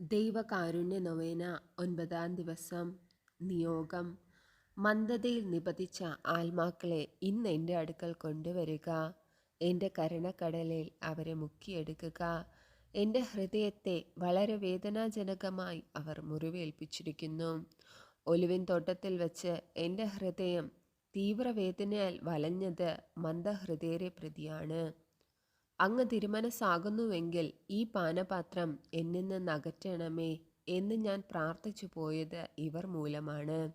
ദൈവകാരുണ്യ നൊവേന ഒൻപതാം ദിവസം നിയോഗം. മന്ദതയിൽ നിപതിച്ച ആത്മാക്കളെ ഇന്ന് എന്റെ അടുക്കൽ കൊണ്ടുവരിക. എന്റെ കരുണക്കടലിൽ അവരെ മുക്കിയെടുക്കുക. എന്റെ ഹൃദയത്തെ വളരെ വേദനാജനകമായി അവർ മുറിവേൽപ്പിച്ചിരിക്കുന്നു. ഒലിവിൻ തോട്ടത്തിൽ വച്ച് എന്റെ ഹൃദയം തീവ്രവേദനയാൽ വലഞ്ഞത് മന്ദഹൃദയരെ പ്രതിയാണ്. അങ്ങ് തിരുമനസ്സാകുന്നുവെങ്കിൽ ഈ പാനപാത്രം എന്നിൽ നിന്ന് അകറ്റണമേ എന്ന് ഞാൻ പ്രാർത്ഥിച്ചു പോയത് ഇവർ മൂലമാണ്.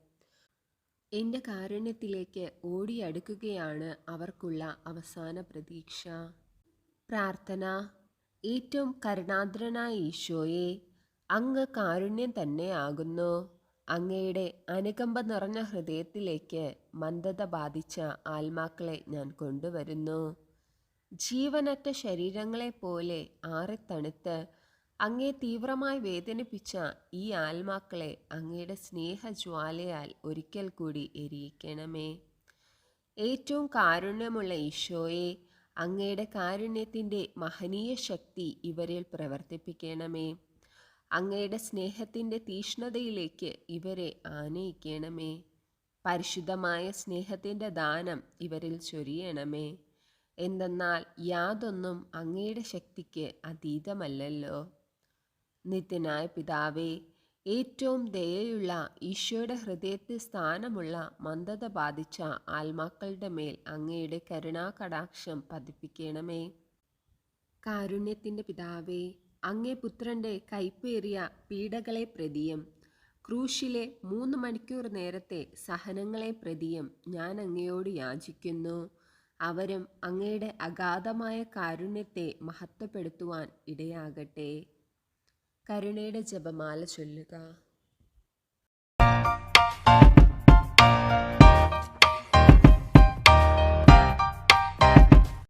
എന്റെ കാരുണ്യത്തിലേക്ക് ഓടിയടുക്കുകയാണ് അവർക്കുള്ള അവസാന പ്രതീക്ഷ. പ്രാർത്ഥന. ഏറ്റവും കരുണാദ്രനായ ഈശോയെ അങ്ങ് കാരുണ്യം തന്നെയാകുന്നു അങ്ങയുടെ അനുകമ്പ നിറഞ്ഞ ഹൃദയത്തിലേക്ക് മന്ദത ബാധിച്ച ആത്മാക്കളെ ഞാൻ കൊണ്ടുവരുന്നു. ജീവനറ്റ ശരീരങ്ങളെപ്പോലെ ആറിത്തണുത്ത് അങ്ങേ തീവ്രമായി വേദനിപ്പിച്ച ഈ ആത്മാക്കളെ അങ്ങയുടെ സ്നേഹജ്വാലയാൽ ഒരിക്കൽ കൂടി എരിയിക്കണമേ. ഏറ്റവും കാരുണ്യമുള്ള ഈശോയെ അങ്ങയുടെ കാരുണ്യത്തിന്റെ മഹനീയ ശക്തി ഇവരിൽ പ്രവർത്തിപ്പിക്കണമേ. അങ്ങയുടെ സ്നേഹത്തിന്റെ തീഷ്ണതയിലേക്ക് ഇവരെ ആനയിക്കണമേ. പരിശുദ്ധമായ സ്നേഹത്തിന്റെ ദാനം ഇവരിൽ ചൊരിയണമേ. എന്തെന്നാൽ യാതൊന്നും അങ്ങയുടെ ശക്തിക്ക് അതീതമല്ലല്ലോ. നിത്യനായ പിതാവേ ഏറ്റവും ദയയുള്ള ഈശോയുടെ ഹൃദയത്തിൽ സ്ഥാനമുള്ള മന്ദത ബാധിച്ച ആത്മാക്കളുടെ മേൽ അങ്ങയുടെ കരുണാകടാക്ഷം പതിപ്പിക്കണമേ. കാരുണ്യത്തിന്റെ പിതാവേ അങ്ങേ പുത്രന്റെ കൈപ്പേറിയ പീഡകളെ പ്രതിയും. ക്രൂശിലെ മൂന്ന് മണിക്കൂർ നേരത്തെ സഹനങ്ങളെ പ്രതിയും ഞാൻ അങ്ങയോട് യാചിക്കുന്നു. അവരും അങ്ങയുടെ അഗാധമായ കാരുണ്യത്തെ മഹത്വപ്പെടുത്തുവാൻ ഇടയാകട്ടെ. കരുണയുടെ ജപമാല ചൊല്ലുക.